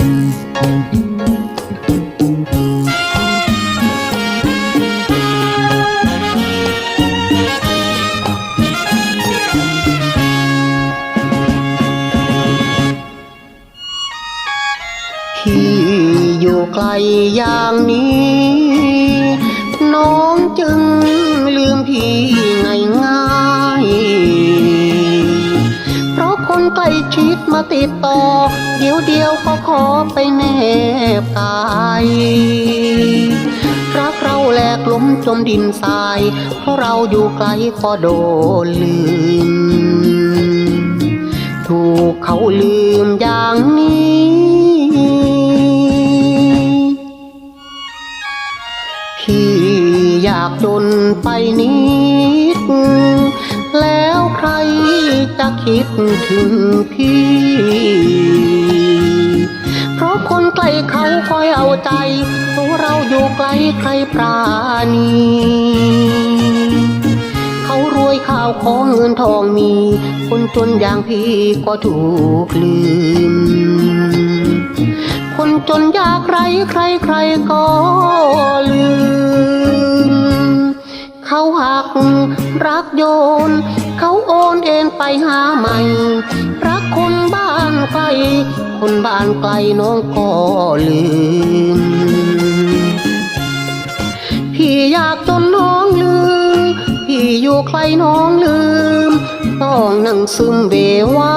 พี่อยู่ไกลอย่างนี้ น้องจึงลืมพี่ ใกล้ชิดมาติดต่อ เดี๋ยวเดียวก็ขอไปแนบกายรักเราแหลกล้มจมดินทราย เพราะเราอยู่ไกลก็โดนลืม ถูกเขาลืมอย่างนี้พี่อยากจนไปนิดแล้ว จะคิดถึงพี่ เพราะคนใกล้เขาคอยเอาใจตัวเราอยู่ไกลใครปราณีเขารวยข่าวของเงินทองมี คนจนอย่างพี่ก็ถูกลืม คนจนยากไรใครใครก็ลืม เขาหักรักโยน เขาโอน ไปหาใหม่รักคนบ้านไกลคนบ้านไกลน้องก็ลืม พี่อยากจนน้องลืม พี่อยู่ใครน้องลืม ต้องนั่งซึมเบวา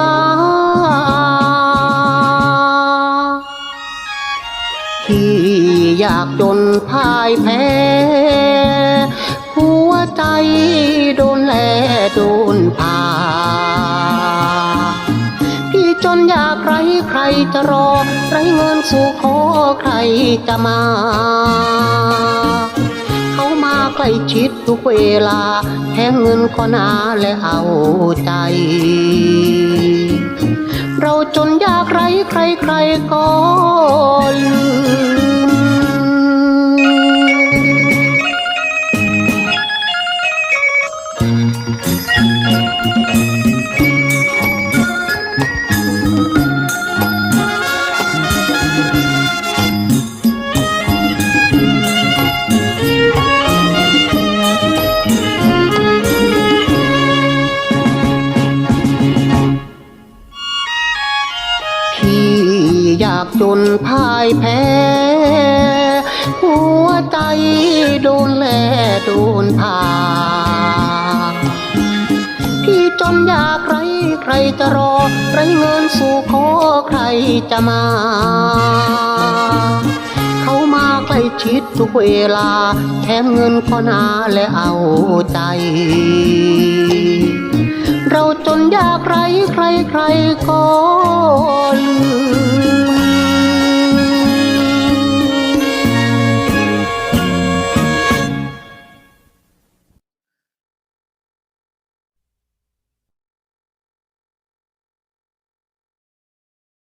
พี่อยากจนพ่ายแพ้ หัวใจ จนอยากไรใครจะรอ ไรเงินสู่ขอใครจะมา เขามาใกล้ชิดทุกเวลาแห่งเงินก็นาและเอาใจ เราจนยากไรใครใครก็ลื อยากจนพ่ายแพ้ หัวใจโดนแลโดนผ่าพี่จนอยากไรใครจะรอไรเงินสู่ขอใครจะมา เขามาใกล้ชิดทุกเวลา แถมเงินก็นาและเอาใจเราจนยากไรใครใครก็ลื